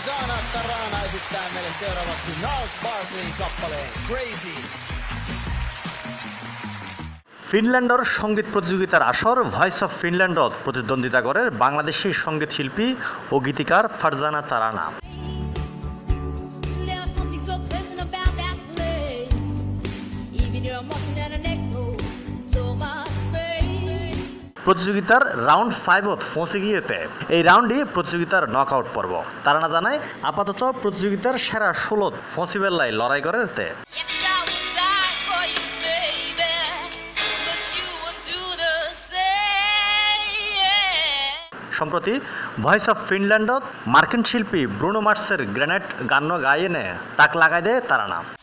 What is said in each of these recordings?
Farzana Tarana esittää meille seuraavaksi Niles Barkleyn kappaleen Crazy. ফিনল্যান্ডর সংগীত প্রতিযোগিতার আসর ভয়েস অফ ফিনল্যান্ডত প্রতিদ্বন্দ্বিতা করে বাংলাদেশি সংগীত শিল্পী ও গীতিকার Farzana Tarana There's something so pleasant about that place. প্রতিযোগিতার রাউন্ড ফাইভত পৌঁছে গিয়েতে। এই রাউন্ডই প্রতিযোগিতার নকআউট পর্ব। তারানা জানায় আপাতত প্রতিযোগিতার সেরা ষোলত পৌঁছিবেল্লাই লড়াই করে. সম্প্রতি ভয়েস অফ ফিনল্যান্ডত মার্কিন শিল্পী ব্রুনো মার্সের গ্রেনেড গান গাইনে তাক লাগাই দেয় তারানা এর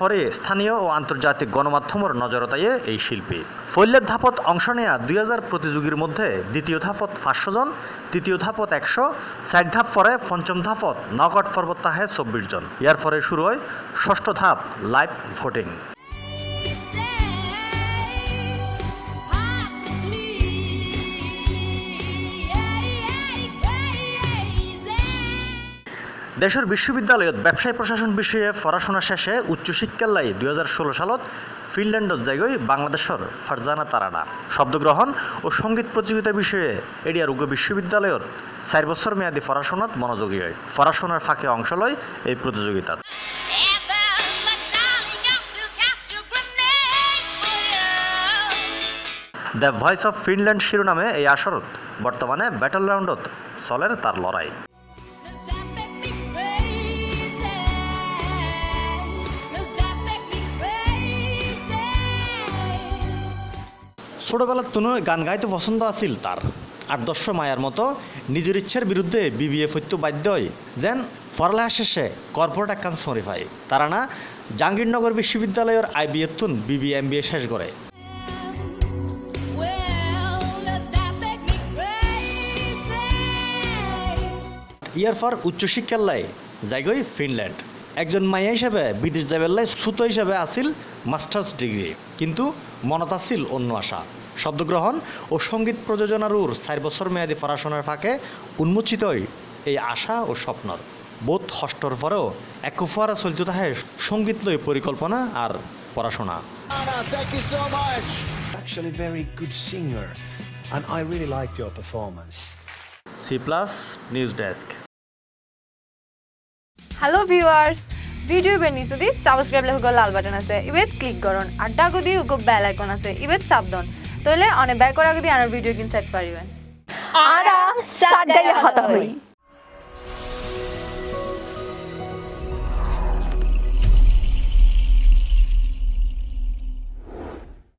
ফলে স্থানীয় ও আন্তর্জাতিক গণমাধ্যমের নজরতায় এই শিল্পী। ফৈল্যের ধাপত অংশ নেয়া দুই হাজার প্রতিযোগীর মধ্যে দ্বিতীয় ধাপত পাঁচশো জন, তৃতীয় ধাপত একশো ষাট ধাপ পরে পঞ্চম ধাপত নকট পর্বত তাহে চব্বিশ জন। ফলে শুরু হয় ষষ্ঠ ধাপ লাইভ ভোটিং। দেশের বিশ্ববিদ্যালয়ত ব্যবসায় প্রশাসন বিষয়ে পড়াশোনা শেষে উচ্চশিক্ষার লাই দুই হাজার ষোলো সালত ফিনল্যান্ডত জায়গায় বাংলাদেশের ফারজানা তারানা। শব্দগ্রহণ ও সংগীত প্রতিযোগিতা বিষয়ে এডিয়ার উগ্র বিশ্ববিদ্যালয়ের চার বছর মেয়াদী পড়াশোনাত মনোযোগী হয়। পড়াশোনার ফাঁকে অংশ লয় এই প্রতিযোগিতাত। দ্য ভয়েস অফ ফিনল্যান্ড শিরোনামে এই আসরত বর্তমানে ব্যাটল রাউন্ডত চলের তার লড়াই। ছোটবেলার তুনো গান গাইতে পছন্দ আছিল তার। আট দশ মায়ার মতো নিজের ইচ্ছার বিরুদ্ধে বিবিএ ফৈত্য বাধ্য হয় যেন পড়ালেখা শেষে কর্পোরেট একখান সরিফাই তারা না জাহাঙ্গীরনগর বিশ্ববিদ্যালয়ের আইবিএতুন বিবি এম শেষ করে। ইয়ার পর উচ্চশিক্ষার লাই যাইগই ফিনল্যান্ড। একজন মাইয়া হিসাবে বিদেশ যাবার লাই সুতো হিসাবে আছিল মাস্টার্স ডিগ্রি। কিন্তু মনত আছিল অন্য আশা। শব্দগ্রহণ ও সংগীত প্রযোজনারুর চার বছর মেয়াদী পড়াশোনার ফাঁকে উন্মোচিত এই আশা ও স্বপ্নর। বোধ হষ্টর পরেও এক ফুয়ারা চলিত তাহে সংগীত লই পরিকল্পনা আর পড়াশোনা। Anna, thank you so much. actually very good singer, and I really liked your performance. C plus news desk hello' viewers video' বেনিছদি subscribe লেখক লাল বাটন আছে ইবেত ক্লিক কৰণ আৰু ডাগদি উগ বেল আইকন আছে ইবেত চাবদন তইলে অনেক ব্যয় করে আগে ভিডিঅ' ভিডিও চাইট পারিবেন আরা সাত হতা হই